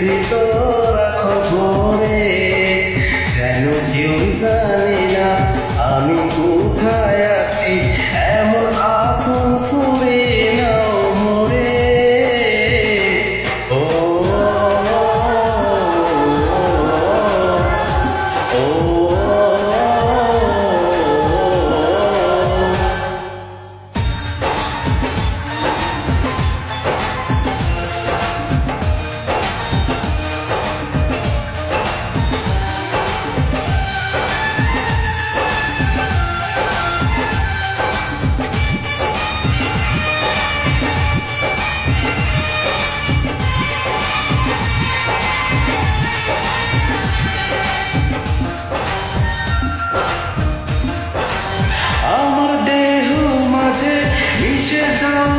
is all. geçer tamam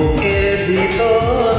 বুকের ভিতর